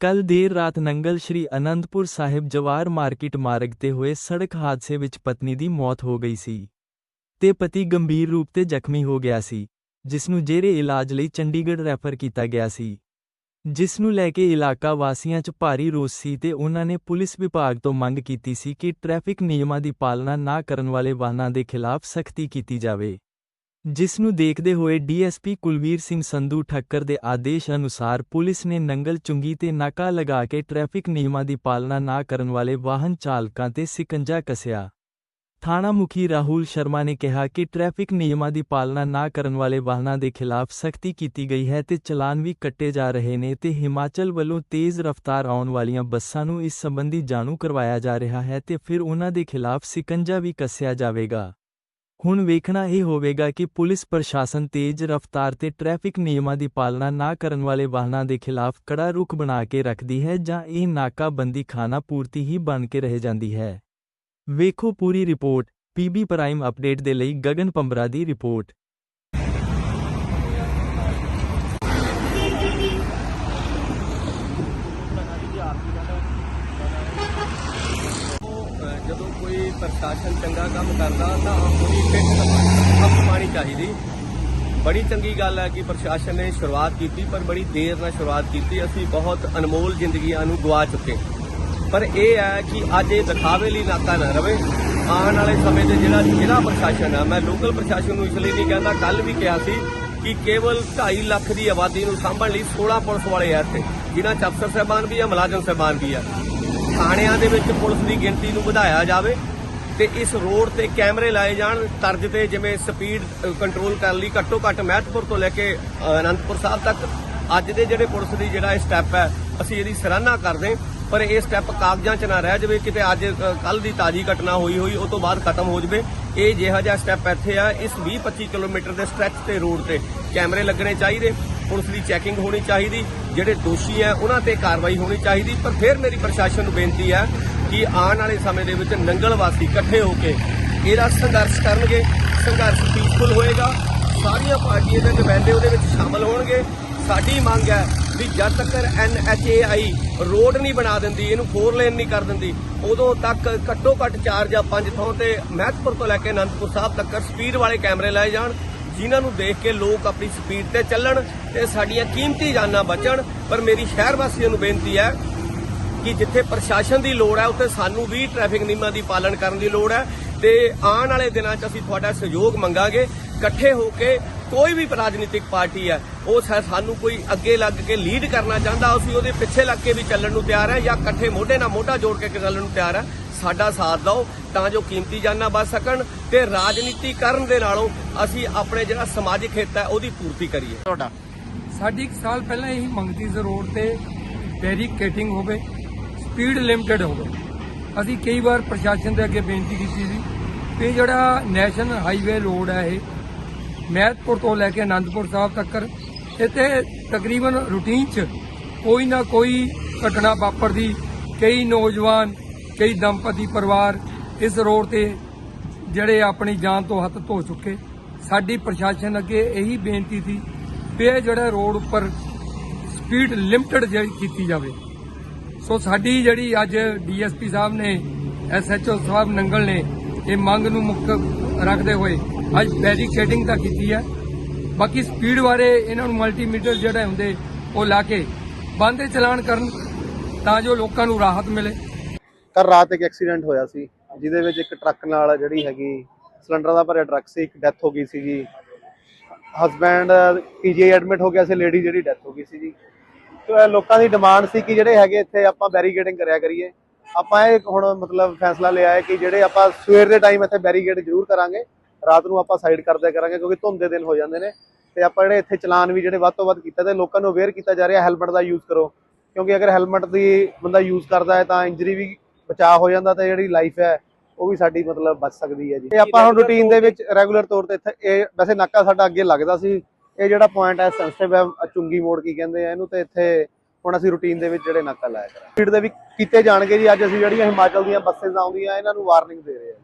ਕੱਲ ਦੇਰ ਰਾਤ ਨੰਗਲ ਸ਼੍ਰੀ ਅਨੰਦਪੁਰ ਸਾਹਿਬ ਜਵਾਰ ਮਾਰਕੀਟ ਮਾਰਗ ਤੇ ਹੋਏ ਸੜਕ ਹਾਦਸੇ ਵਿੱਚ ਪਤਨੀ ਦੀ ਮੌਤ ਹੋ ਗਈ ਸੀ ਤੇ ਪਤੀ ਗੰਭੀਰ ਰੂਪ ਤੇ ਜ਼ਖਮੀ ਹੋ ਗਿਆ ਸੀ ਜਿਸ ਨੂੰ ਜੇਰੇ ਇਲਾਜ ਲਈ ਚੰਡੀਗੜ੍ਹ ਰੈਫਰ ਕੀਤਾ ਗਿਆ ਸੀ। ਜਿਸ ਨੂੰ ਲੈ ਕੇ ਇਲਾਕਾ ਵਾਸੀਆਂ 'ਚ ਭਾਰੀ ਰੋਸ ਸੀ ਤੇ ਉਹਨਾਂ ਨੇ ਪੁਲਿਸ ਵਿਭਾਗ ਤੋਂ ਮੰਗ ਕੀਤੀ ਸੀ ਕਿ ਟ੍ਰੈਫਿਕ ਨਿਯਮਾਂ ਦੀ ਪਾਲਣਾ ਨਾ ਕਰਨ ਵਾਲੇ ਵਾਹਨਾਂ ਦੇ ਖਿਲਾਫ ਸਖਤੀ ਕੀਤੀ ਜਾਵੇ। ਜਿਸ ਨੂੰ ਦੇਖਦੇ ਹੋਏ ਡੀਐਸਪੀ ਕੁਲਵੀਰ ਸਿੰਘ ਸੰਧੂ ਠੱਕਰ ਦੇ ਆਦੇਸ਼ ਅਨੁਸਾਰ ਪੁਲਿਸ ਨੇ ਨੰਗਲ ਚੁੰਗੀ ਤੇ ਨਾਕਾ ਲਗਾ ਕੇ ਟ੍ਰੈਫਿਕ ਨਿਯਮਾਂ ਦੀ ਪਾਲਣਾ ਨਾ ਕਰਨ ਵਾਲੇ ਵਾਹਨ ਚਾਲਕਾਂ ਤੇ ਸਿਕੰਜਾ ਕੱਸਿਆ। ਥਾਣਾ ਮੁਖੀ ਰਾਹੁਲ ਸ਼ਰਮਾ ਨੇ ਕਿਹਾ ਕਿ ਟ੍ਰੈਫਿਕ ਨਿਯਮਾਂ ਦੀ ਪਾਲਣਾ ਨਾ ਕਰਨ ਵਾਲੇ ਵਾਹਨਾਂ ਦੇ ਖਿਲਾਫ ਸਖਤੀ ਕੀਤੀ ਗਈ ਹੈ ਤੇ ਚਲਾਨ ਵੀ ਕੱਟੇ ਜਾ ਰਹੇ ਨੇ ਤੇ ਹਿਮਾਚਲ ਵੱਲੋਂ ਤੇਜ਼ ਰਫ਼ਤਾਰ ਆਉਣ ਵਾਲੀਆਂ ਬੱਸਾਂ ਨੂੰ ਇਸ ਸੰਬੰਧੀ ਜਾਣੂ ਕਰਵਾਇਆ ਜਾ ਰਿਹਾ ਹੈ ਤੇ ਫਿਰ ਉਹਨਾਂ ਦੇ ਖਿਲਾਫ ਸਿਕੰਜਾ ਵੀ ਕੱਸਿਆ ਜਾਵੇਗਾ। ਹੁਣ ਵੇਖਣਾ ਇਹ ਹੋਵੇਗਾ ਕਿ ਪੁਲਿਸ ਪ੍ਰਸ਼ਾਸਨ ਤੇਜ਼ ਰਫ਼ਤਾਰ ਤੇ ਟ੍ਰੈਫਿਕ ਨਿਯਮਾਂ ਦੀ ਪਾਲਣਾ ਨਾ ਕਰਨ ਵਾਲੇ ਵਾਹਨਾਂ ਦੇ ਖਿਲਾਫ ਕੜਾ ਰੁਖ ਬਣਾ ਕੇ ਰੱਖਦੀ ਹੈ ਜਾਂ ਇਹ ਨਾਕਾਬੰਦੀ ਖਾਨਾ ਪੂਰਤੀ ਹੀ ਬਣ ਕੇ ਰਹਿ ਜਾਂਦੀ ਹੈ। ਵੇਖੋ ਪੂਰੀ ਰਿਪੋਰਟ ਪੀਬੀ ਪ੍ਰਾਈਮ ਅਪਡੇਟ ਦੇ ਲਈ ਗਗਨ ਪੰਬਰਾ ਦੀ ਰਿਪੋਰਟ। ਅਹ ਜਦੋਂ ਕੋਈ ਪ੍ਰਸ਼ਾਸਨ ਚੰਗਾ ਕੰਮ ਕਰਦਾ ਤਾਂ ਉਹਦੀ ਪਿੱਠ ਹੱਥ ਪਾਣੀ ਚਾਹੀਦੀ। ਬੜੀ ਚੰਗੀ ਗੱਲ ਹੈ ਕਿ ਪ੍ਰਸ਼ਾਸਨ ਨੇ ਸ਼ੁਰੂਆਤ ਕੀਤੀ, ਪਰ ਬੜੀ ਦੇਰ ਨਾਲ ਸ਼ੁਰੂਆਤ ਕੀਤੀ। ਅਸੀਂ ਬਹੁਤ ਅਨਮੋਲ ਜ਼ਿੰਦਗੀਆਂ ਨੂੰ ਗਵਾ ਚੁੱਕੇ। ਪਰ ਇਹ ਹੈ ਕਿ ਅੱਜ ਇਹ ਦਿਖਾਵੇ ਲਈ ਨਾਤਾ ਨਾ ਰਵੇ। ਆਉਣ ਵਾਲੇ ਸਮੇਂ ਤੇ ਜਿਹੜਾ ਜ਼ਿਲ੍ਹਾ ਪ੍ਰਸ਼ਾਸਨ ਆ ਮੈਂ ਲੋਕਲ ਪ੍ਰਸ਼ਾਸਨ ਨੂੰ ਇਸ ਲਈ ਨਹੀਂ ਕਹਿੰਦਾ ਕੱਲ ਵੀ ਕਿਹਾ ਸੀ ਕਿ ਕੇਵਲ 2.5 ਲੱਖ ਦੀ ਆਬਾਦੀ ਨੂੰ ਸਾਂਭਣ ਲਈ 16 ਪੁਲਿਸ ਵਾਲੇ ਆ ਇੱਥੇ। ਜਿਨ੍ਹਾਂ ਚ ਅਫਸਰ ਸਾਹਿਬਾਨ ਵੀ ਆ ਮੁਲਾਜ਼ਮ ਸਾਹਿਬਾਨ ਵੀ ਆ ਥਾਣਿਆਂ ਦੇ ਵਿੱਚ ਪੁਲਿਸ ਦੀ ਗਿਣਤੀ ਨੂੰ ਵਧਾਇਆ ਜਾਵੇ ਤੇ ਇਸ ਰੋਡ ਤੇ ਕੈਮਰੇ ਲਾਏ ਜਾਣ, ਤਰਜ ਤੇ ਜਿਵੇਂ ਸਪੀਡ ਕੰਟਰੋਲ ਕਰਨ ਲਈ ਘੱਟੋ ਘੱਟ ਮਹਿਤਪੁਰ ਤੋਂ ਲੈ ਕੇ ਅਨੰਦਪੁਰ ਸਾਹਿਬ ਤੱਕ। ਅੱਜ ਦੇ ਜਿਹੜੇ ਪੁਲਿਸ ਦੀ ਜਿਹੜਾ ਇਹ ਸਟੈਪ ਹੈ, ਅਸੀਂ ਇਹਦੀ ਸਰਾਹਨਾ ਕਰਦੇ ਪਰ ਇਹ ਸਟੈਪ ਕਾਗਜ਼ਾਂ 'ਚ ਨਾ ਰਹਿ ਜਾਵੇ, ਕਿਤੇ ਅੱਜ ਕੱਲ ਦੀ ਤਾਜੀ ਘਟਨਾ ਹੋਈ ਹੋਈ, ਉਹ ਤੋਂ ਬਾਅਦ ਖਤਮ ਹੋ ਜਾਵੇ। ਇਹ ਜਿਹੜਾ ਜਿਹਾ ਸਟੈਪ ਇੱਥੇ ਆ, ਇਸ 20-25 ਕਿਲੋਮੀਟਰ ਦੇ ਸਟ੍ਰੈਚ ਤੇ ਰੋਡ ਤੇ ਕੈਮਰੇ ਲੱਗਣੇ ਚਾਹੀਦੇ। ਪੁਲਿਸ ਦੀ ਚੈਕਿੰਗ ਹੋਣੀ ਚਾਹੀਦੀ, ਜਿਹੜੇ ਦੋਸ਼ੀ ਹੈ, ਉਹਨਾਂ ਤੇ ਕਾਰਵਾਈ ਹੋਣੀ ਚਾਹੀਦੀ। ਪਰ ਫਿਰ ਮੇਰੀ ਪ੍ਰਸ਼ਾਸਨ ਨੂੰ ਬੇਨਤੀ ਹੈ ਕਿ ਆਉਣ ਵਾਲੇ ਸਮੇਂ ਦੇ ਵਿੱਚ ਨੰਗਲ ਵਾਸੀ ਇਕੱਠੇ ਹੋ ਕੇ ਇਹਦਾ ਸੰਘਰਸ਼ ਕਰਨਗੇ। ਸੰਘਰਸ਼ ਪੀਸਫੁਲ ਹੋਏਗਾ। ਸਾਰੀਆਂ ਪਾਰਟੀਆਂ ਦੇ ਨੁਮਾਇੰਦੇ ਉਹਦੇ ਵਿੱਚ ਸ਼ਾਮਲ ਹੋਣਗੇ। ਸਾਡੀ ਮੰਗ ਹੈ ਵੀ ਜਦ ਤੱਕ ਐਨਐਚਏਆਈ ਰੋਡ ਨਹੀਂ ਬਣਾ ਦਿੰਦੀ, ਇਹਨੂੰ ਫੋਰ ਲੇਨ ਨਹੀਂ ਕਰ ਦਿੰਦੀ, ਉਦੋਂ ਤੱਕ ਘੱਟੋ ਘੱਟ 4 ਜਾਂ 5 ਥਾਂ ਤੇ ਮਹਿਤਪੁਰ ਤੋਂ ਲੈ ਕੇ ਅਨੰਦਪੁਰ ਸਾਹਿਬ ਤੱਕ ਸਪੀਡ ਵਾਲੇ ਕੈਮਰੇ ਲਾਏ ਜਾਣ। ਜਿਨ੍ਹਾਂ ਨੂੰ ਦੇਖ ਕੇ ਲੋਕ ਆਪਣੀ ਸਪੀਡ ਤੇ ਚੱਲਣ ਤੇ ਸਾਡੀਆਂ ਕੀਮਤੀ ਜਾਨਾਂ ਬਚਣ, ਪਰ ਮੇਰੀ ਸ਼ਹਿਰ ਵਾਸੀਆਂ ਨੂੰ ਬੇਨਤੀ ਹੈ ਕਿ ਜਿੱਥੇ ਪ੍ਰਸ਼ਾਸਨ ਦੀ ਲੋੜ ਹੈ, ਉੱਥੇ ਸਾਨੂੰ ਵੀ ਟ੍ਰੈਫਿਕ ਨਿਯਮਾਂ ਦੀ ਪਾਲਣ ਕਰਨ ਦੀ ਲੋੜ ਹੈ ਤੇ ਆਉਣ ਵਾਲੇ ਦਿਨਾਂ 'ਚ ਅਸੀਂ ਤੁਹਾਡਾ ਸਹਿਯੋਗ ਮੰਗਾਂਗੇ। ਇਕੱਠੇ ਹੋ ਕੇ ਕੋਈ ਵੀ ਰਾਜਨੀਤਿਕ ਪਾਰਟੀ ਹੈ ਉਹ ਸਾਨੂੰ ਕੋਈ ਅੱਗੇ ਲੱਗ ਕੇ ਲੀਡ ਕਰਨਾ ਚਾਹੁੰਦਾ ਅਸੀਂ ਉਹਦੇ ਪਿੱਛੇ ਲੱਗ ਕੇ ਵੀ ਚੱਲਣ ਨੂੰ ਤਿਆਰ ਹੈ ਜਾਂ ਇਕੱਠੇ ਮੋਢੇ ਨਾਲ ਮੋਢਾ ਜੋੜ ਕੇ ਚੱਲਣ ਨੂੰ ਤਿਆਰ ਹੈ ਸਾਡਾ ਸਾਥ ਦਿਓ ਤਾਂ ਜੋ ਕੀਮਤੀ ਜਾਨਾਂ ਬਚ ਸਕਣ ਤੇ ਰਾਜਨੀਤੀ ਕਰਨ ਦੇ ਨਾਲੋਂ ਅਸੀਂ ਆਪਣੇ ਜਿਹੜਾ ਸਮਾਜਿਕ ਹਿੱਤ ਹੈ ਉਹਦੀ ਪੂਰਤੀ ਕਰੀਏ। ਤੁਹਾਡਾ? ਸਾਡੀ ਇੱਕ ਸਾਲ ਪਹਿਲਾਂ ਇਹੀ ਮੰਗਤੀ ਸੀ ਰੋਡ ਤੇ ਬੈਰੀਕੇਟਿੰਗ ਹੋਵੇ ਸਪੀਡ ਲਿਮਟਿਡ ਹੋਵੇ। ਅਸੀਂ ਕਈ ਵਾਰ ਪ੍ਰਸ਼ਾਸਨ ਦੇ ਅੱਗੇ ਬੇਨਤੀ ਕੀਤੀ ਸੀ ਕਿ ਜਿਹੜਾ ਨੈਸ਼ਨਲ ਹਾਈਵੇ ਰੋਡ ਹੈ ਇਹ ਮਹਿਤਪੁਰ ਤੋਂ ਲੈ ਕੇ ਆਨੰਦਪੁਰ ਸਾਹਿਬ ਤੱਕ। ਇੱਥੇ ਤਕਰੀਬਨ ਰੂਟੀਨ 'ਚ ਕੋਈ ਨਾ ਕੋਈ ਘਟਨਾ ਵਾਪਰਦੀ। ਕਈ ਨੌਜਵਾਨ, ਕਈ ਦੰਪਤੀ ਪਰਿਵਾਰ ਇਸ ਰੋਡ ਤੇ ਜਿਹੜੇ ਆਪਣੀ ਜਾਨ ਤੋਂ ਹੱਥ ਧੋ ਚੁੱਕੇ। ਸਾਡੀ ਪ੍ਰਸ਼ਾਸਨ ਅੱਗੇ ਇਹੀ ਬੇਨਤੀ ਸੀ ਕਿ ਇਹ ਜਿਹੜਾ ਰੋਡ ਉੱਪਰ ਸਪੀਡ ਲਿਮਟਡ ਜਿਹੜੀ ਕੀਤੀ ਜਾਵੇ। ਸੋ ਸਾਡੀ ਜਿਹੜੀ ਅੱਜ ਡੀਐਸਪੀ ਸਾਹਿਬ ਨੇ, ਐਸਐਚਓ ਸਾਹਿਬ ਨੰਗਲ ਨੇ, ਇਹ ਮੰਗ ਨੂੰ ਮੁੱਖ ਰੱਖਦੇ ਹੋਏ ਅੱਜ ਬੈਰੀਕੇਡਿੰਗ ਤਾਂ ਕੀਤੀ ਹੈ। ਬਾਕੀ ਸਪੀਡ ਬਾਰੇ ਇਹਨਾਂ ਨੂੰ ਮਲਟੀਮੀਟਰ ਜਿਹੜੇ ਹੁੰਦੇ, ਉਹ ਲਾ ਕੇ ਬੰਦੇ ਚਲਾਨ ਕਰਨ ਤਾਂ ਜੋ ਲੋਕਾਂ ਨੂੰ ਰਾਹਤ ਮਿਲੇ। ਕੱਲ ਰਾਤ ਇੱਕ ਐਕਸੀਡੈਂਟ ਹੋਇਆ ਸੀ, ਜਿਹਦੇ ਵਿੱਚ ਇੱਕ ਟਰੱਕ ਨਾਲ ਜਿਹੜੀ ਹੈਗੀ ਸਿਲੰਡਰ ਦਾ ਭਰਿਆ ਟਰੱਕ ਸੀ, ਇੱਕ ਡੈਥ ਹੋ ਗਈ ਸੀ ਜੀ ਹਸਬੈਂਡ ਪੀਜੀਆਈ ਐਡਮਿਟ ਹੋ ਗਿਆ ਸੀ ਲੇਡੀ ਜਿਹੜੀ ਡੈਥ ਹੋ ਗਈ ਸੀ ਜੀ ਤੇ ਲੋਕਾਂ ਦੀ ਡਿਮਾਂਡ ਸੀ ਕਿ ਜਿਹੜੇ ਹੈਗੇ ਇੱਥੇ ਆਪਾਂ ਬੈਰੀਕੇਡਿੰਗ ਕਰਿਆ ਕਰੀਏ। ਆਪਾਂ ਇਹ ਹੁਣ ਮਤਲਬ ਫੈਸਲਾ ਲਿਆ ਹੈ ਕਿ ਜਿਹੜੇ ਆਪਾਂ ਸਵੇਰ ਦੇ ਟਾਈਮ ਇੱਥੇ ਬੈਰੀਕੇਡ ਜ਼ਰੂਰ ਕਰਾਂਗੇ। ਰਾਤ ਨੂੰ ਆਪਾਂ ਸਾਈਡ ਕਰਦੇ ਕਰਾਂਗੇ ਕਿਉਂਕਿ ਧੁੰਦ ਦੇ ਦਿਨ ਹੋ ਜਾਂਦੇ ਨੇ। ਤੇ ਆਪਾਂ ਜਿਹੜੇ ਇੱਥੇ ਚਲਾਨ ਵੀ ਜਿਹੜੇ ਵੱਧ ਤੋਂ ਵੱਧ ਕੀਤਾ ਤੇ ਲੋਕਾਂ ਨੂੰ ਅਵੇਅਰ ਕੀਤਾ ਜਾ ਰਿਹਾ ਹੈਲਮਟ ਦਾ ਯੂਜ਼ ਕਰੋ। ਕਿਉਂਕਿ ਅਗਰ ਹੈਲਮਟ ਦੀ ਬੰਦਾ ਯੂਜ਼ ਕਰਦਾ ਹੈ ਤਾਂ ਇੰਜਰੀ ਵੀ ਬਚਾਅ ਹੋ ਜਾਂਦਾ ਤੇ ਜਿਹੜੀ ਲਾਈਫ ਹੈ, ਉਹ ਵੀ ਸਾਡੀ ਮਤਲਬ ਬਚ ਸਕਦੀ ਹੈ ਜੀ। ਇਹ ਆਪਾਂ ਹੁਣ ਰੂਟੀਨ ਦੇ ਵਿੱਚ ਰੈਗੂਲਰ ਤੌਰ ਤੇ ਇੱਥੇ ਇਹ ਵੈਸੇ ਨਾਕਾ ਸਾਡਾ ਅੱਗੇ ਲੱਗਦਾ ਸੀ। ਇਹ ਜਿਹੜਾ ਪੁਆਇੰਟ ਹੈ ਸੈਂਸਿਟਿਵ ਹੈ ਚੁੰਗੀ ਮੋੜ ਕੀ ਕਹਿੰਦੇ ਆ ਇਹਨੂੰ ਤੇ ਇੱਥੇ ਹੁਣ ਅਸੀਂ ਰੂਟੀਨ ਦੇ ਵਿੱਚ ਜਿਹੜੇ ਨਾਕਾ ਲਾਇਆ ਕਰਾਂਗੇ। ਸਪੀਡ ਦੇ ਵੀ ਕੀਤੇ ਜਾਣਗੇ ਜੀ। ਅੱਜ ਅਸੀਂ ਜਿਹੜੀਆਂ ਹਿਮਾਚਲ ਦੀਆਂ ਬੱਸੇਸ ਆਉਂਦੀਆਂ, ਇਹਨਾਂ ਨੂੰ ਵਾਰਨਿੰਗ ਦੇ ਰਹੇ ਹਾਂ